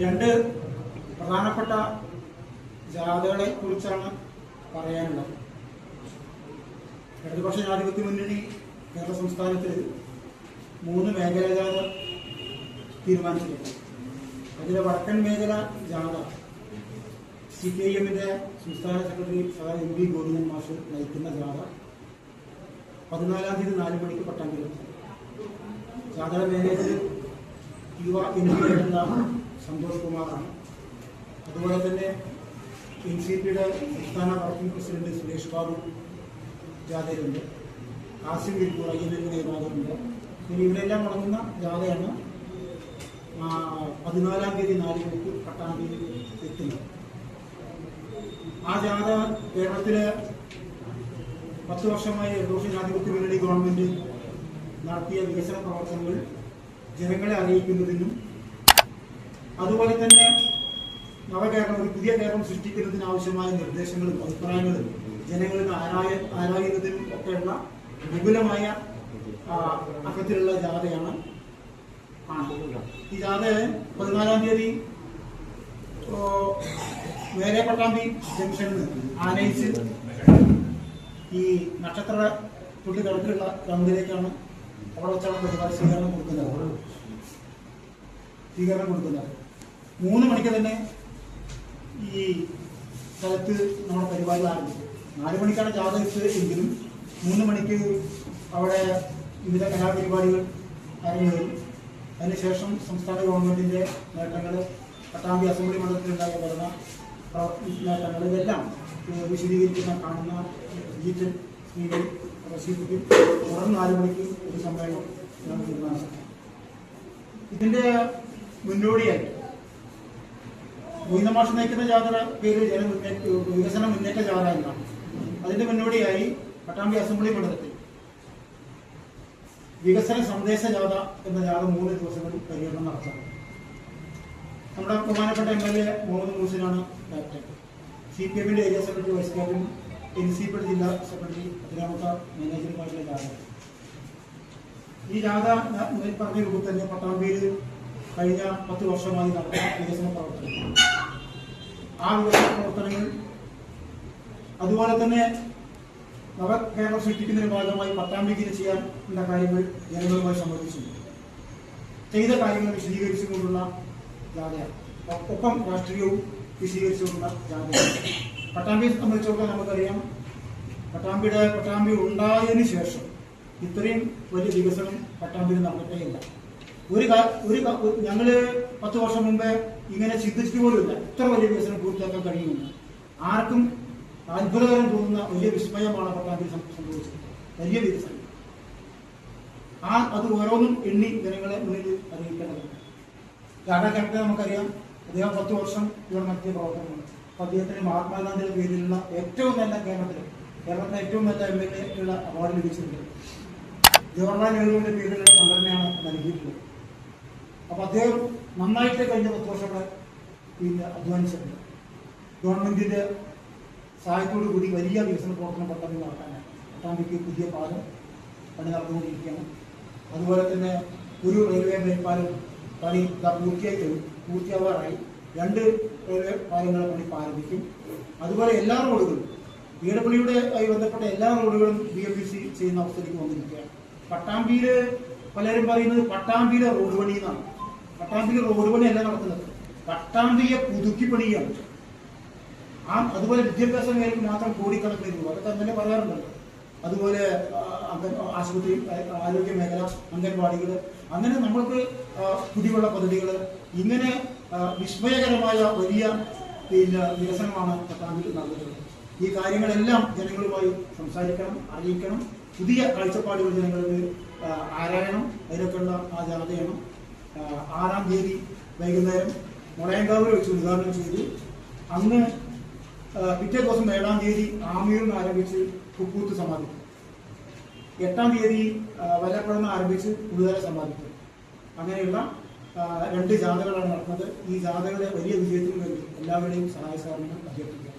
രണ്ട് പ്രധാനപ്പെട്ട ജാഥകളെ കുറിച്ചാണ് പറയാനുള്ളത്. ഇടതുപക്ഷ ജനാധിപത്യ മുന്നണി കേരള സംസ്ഥാനത്തിൽ മൂന്ന് മേഖല ജാഥ തീരുമാനിച്ചിട്ടുണ്ട് അതിലെ വടക്കൻ മേഖല ജാഥ സി പി ഐ എമ്മിന്റെ സംസ്ഥാന സെക്രട്ടറി എം പി ഗോവിന്ദൻ മാഷ് നയിക്കുന്ന ജാഥ പതിനാലാം തീയതി നാല് മണിക്ക് പട്ടാമ്പിയിൽ ജാഥയുടെ മാനേജർ യുവ എം പി ആയിട്ടുള്ള സന്തോഷ് കുമാറാണ്. അതുപോലെ തന്നെ എൻ സി പിയുടെ സംസ്ഥാന വർക്കിംഗ് പ്രസിഡന്റ് സുരേഷ് ബാബു ജാഥയിലുണ്ട്. ആസിം വിൽപ്പൂർ ഐ എൻ എൻ നേതാവുണ്ട് പിന്നെ ഇവരെല്ലാം അടങ്ങുന്ന ജാഥയാണ് പതിനാലാം തീയതി നാല് മണിക്ക് തീയതി എത്തുന്നത്. ആ ജാഥ കേരളത്തിലെ പത്ത് വർഷമായി ഇടതുപക്ഷ ജനാധിപത്യ മുന്നണി ഗവൺമെന്റ് നടത്തിയ വികസന പ്രവർത്തനങ്ങൾ ജനങ്ങളെ അറിയിക്കുന്നതിനും അതുപോലെ തന്നെ നവകേരളം ഒരു പുതിയ കേരളം സൃഷ്ടിക്കുന്നതിന് ആവശ്യമായ നിർദ്ദേശങ്ങളും അഭിപ്രായങ്ങളും ജനങ്ങൾക്ക് ആരായ ആരായുന്നതിനും ഒക്കെയുള്ള വിപുലമായ അക്കത്തിലുള്ള ജാഥയാണ് ഈ ജാഥ പതിനാലാം തീയതി വേറെ പട്ടാമ്പി ജംഗ്ഷനിൽ ആനയിച്ച് ഈ നക്ഷത്ര തുള്ളി കടത്തിലുള്ള ഗ്രൗണ്ടിലേക്കാണ് അവിടെ വെച്ചാണ് പരിപാടി സ്വീകരണം കൊടുക്കുന്നത്. സ്വീകരണം കൊടുക്കുന്നത്. മൂന്ന് മണിക്ക് തന്നെ ഈ സ്ഥലത്ത് നമ്മുടെ പരിപാടി ആരംഭിച്ചു. നാല് മണിക്കാണ് ജാഥ എത്തിയത് എങ്കിലും മൂന്ന് മണിക്ക് അവിടെ വിവിധ കലാപരിപാടികൾ അരങ്ങേറും അതിനുശേഷം സംസ്ഥാന ഗവൺമെന്റിന്റെ നേട്ടങ്ങൾ പട്ടാമ്പി അസംബ്ലി മണ്ഡലത്തിലുണ്ടായ വരുന്ന നേട്ടങ്ങൾ ഇതെല്ലാം വിശദീകരിക്കുന്ന കാണുന്ന ഡിജിറ്റൽ മീഡിയ പ്രദർശിപ്പിക്കും. തുടർന്ന് നാല് മണിക്ക് ഒരു സമ്മേളനം ഇതിന്റെ മുന്നോടിയായി ഗോവിന്ദമാഷ് നയിക്കുന്ന ജാഥ പേര് ജനമുന്നേറ്റ വികസന മുന്നേറ്റ ജാഥ എന്നാണ്. അതിന്റെ മുന്നോടിയായി പട്ടാമ്പി അസംബ്ലി മണ്ഡലത്തിൽ വികസന സന്ദേശ ജാഥ എന്ന ജാഥ മൂന്ന് ദിവസങ്ങളിൽ പര്യടനം നടത്തുന്നത് നമ്മുടെ ബഹുമാനപ്പെട്ട എം എൽ എ മുഹമ്മദ് മൂസിനാണ് ക്യാപ്റ്റൻ. സി പി എമ്മിന്റെ area secretary vice captain N C P ജില്ലാ സെക്രട്ടറി പതിനാമത്തെ മാനേജർമാരുടെ ജാഥ. ഈ ജാഥ ഞാൻ പറഞ്ഞ രൂപത്തിൽ തന്നെ പട്ടാമ്പിയിൽ കഴിഞ്ഞ പത്ത് വർഷമായി നടന്ന വികസന പ്രവർത്തനങ്ങൾ. ആ വികസന പ്രവർത്തനങ്ങൾ അതുപോലെ തന്നെ നവകേരളം സൃഷ്ടിക്കുന്നതിന്റെ ഭാഗമായി പത്താം ഡിഗ്രി ചെയ്യാൻ ഉള്ള കാര്യങ്ങൾ ജനങ്ങളുമായി സംബന്ധിച്ചിട്ടുണ്ട് ചെയ്ത കാര്യങ്ങൾ വിശദീകരിച്ചുകൊണ്ടുള്ള ജാഥയാണ്. ഒപ്പം രാഷ്ട്രീയവും വിശദീകരിച്ചുകൊണ്ടുള്ള ജാഥയാണ്. പട്ടാമ്പിയെ സംബന്ധിച്ചിടത്തോളം നമുക്കറിയാം പട്ടാമ്പിയുടെ പട്ടാമ്പി ഉണ്ടായതിനു ശേഷം ഇത്രയും വലിയ വികസനം പട്ടാമ്പിയിൽ കാ- ഒരു ഒരു- ഞങ്ങൾ പത്ത് വർഷം മുമ്പേ ഇങ്ങനെ ചിന്തിച്ചിട്ട് പോലുമില്ല. ഇത്ര വലിയ വികസനം പൂർത്തിയാക്കാൻ കഴിയുമെന്ന്. ആർക്കും അത്ഭുതകരം തോന്നുന്ന വലിയ വിസ്മയമാണ് പട്ടാമ്പിയിൽ സം- സംഭവിച്ചത്. വലിയ വികസനം. ആ അത് ഓരോന്നും എണ്ണി ജനങ്ങളെ മുന്നിൽ അറിയിക്കേണ്ടതുണ്ട് കറക്റ്റ് നമുക്കറിയാം. അദ്ദേഹം പത്ത് വർഷം ഇവിടെ നടത്തിയ പ്രവർത്തനമാണ്. അപ്പൊ അദ്ദേഹത്തിന് മഹാത്മാഗാന്ധിയുടെ പേരിലുള്ള ഏറ്റവും നല്ല കേരളത്തിൽ കേരളത്തിലെ ഏറ്റവും നല്ല എം എൽ എ അവാർഡ് ലഭിച്ചിട്ടുണ്ട്. ജവഹർലാൽ നെഹ്റുവിന്റെ പേരിലുള്ള സംഘടനയാണ് നൽകിയിട്ടുള്ളത്. അപ്പൊ അദ്ദേഹം നന്നായിട്ട് കഴിഞ്ഞ പത്ത് വർഷം ഇവിടെ പിന്നെ അധ്വാനിച്ചിട്ടുണ്ട്. ഗവൺമെന്റിന്റെ സഹായത്തോടു കൂടി വലിയ വികസന പ്രവർത്തനം പെട്ടെന്ന് നടക്കാൻ പട്ടാമ്പിക്ക് പുതിയ പാലം പണി നടന്നുകൊണ്ടിരിക്കുകയാണ്. അതുപോലെ തന്നെ ഒരു റെയിൽവേ മേൽപ്പാലം പണി പൂർത്തിയായി കഴിഞ്ഞു പൂർത്തിയാവാറായി. രണ്ട് റെയിൽവേ പാലങ്ങളെ പണി ആരംഭിക്കും. അതുപോലെ എല്ലാ റോഡുകളും വീടപ്പള്ളിയുടെ ആയി ബന്ധപ്പെട്ട എല്ലാ റോഡുകളും ബി എം ബി സി ചെയ്യുന്ന അവസ്ഥയിലേക്ക് വന്നിരിക്കുകയാണ്. പട്ടാമ്പിയിൽ പലരും പറയുന്നത് പട്ടാമ്പിയിലെ റോഡ് പണി എന്നാണ് പട്ടാമ്പിയിലെ റോഡ് പണിയല്ല നടക്കുന്നത്. പട്ടാമ്പിയെ പുതുക്കി പണിയാണ്. ആ അതുപോലെ വിദ്യാഭ്യാസ മേഖലയ്ക്ക് മാത്രം കോടിക്കണക്കിന് രൂപ അതൊക്കെ അങ്ങനെ പറയാറുണ്ടല്ലോ അതുപോലെ ആശുപത്രി ആരോഗ്യ മേഖല അംഗൻവാടികൾ അങ്ങനെ നമ്മൾക്ക് കുടിവെള്ള പദ്ധതികൾ ഇങ്ങനെ വിസ്മയകരമായ വലിയ പിന്നെ വികസനമാണ് പട്ടാമ്പിൽ നടന്നിട്ടുള്ളത് ഈ കാര്യങ്ങളെല്ലാം ജനങ്ങളുമായി സംസാരിക്കണം അറിയിക്കണം. പുതിയ കാഴ്ചപ്പാടുകൾ ജനങ്ങൾക്ക് ആരായണം അതിനൊക്കെയുള്ള ആ ജാഥയാണ് ആറാം തീയതി വൈകുന്നേരം മുളയങ്കാവിൽ വെച്ച് ഉദ്ഘാടനം ചെയ്തു. അന്ന് പിറ്റേ ദിവസം ഏഴാം തീയതി ആമിയിൽ നിന്ന് ആരംഭിച്ച് കുക്കൂത്ത് സമാപിക്കും. എട്ടാം തീയതി ആ, വല്ലപ്പുഴന്ന് ആരംഭിച്ച് പുതുതല സമാപിക്കും. അങ്ങനെയുള്ള രണ്ട് ജാഥകളാണ് നടക്കുന്നത്. ഈ ജാഥകളുടെ വലിയ വിജയത്തിന് വേണ്ടി എല്ലാവരുടെയും സഹായ സഹകരണങ്ങൾ അഭ്യർത്ഥിക്കുന്നു.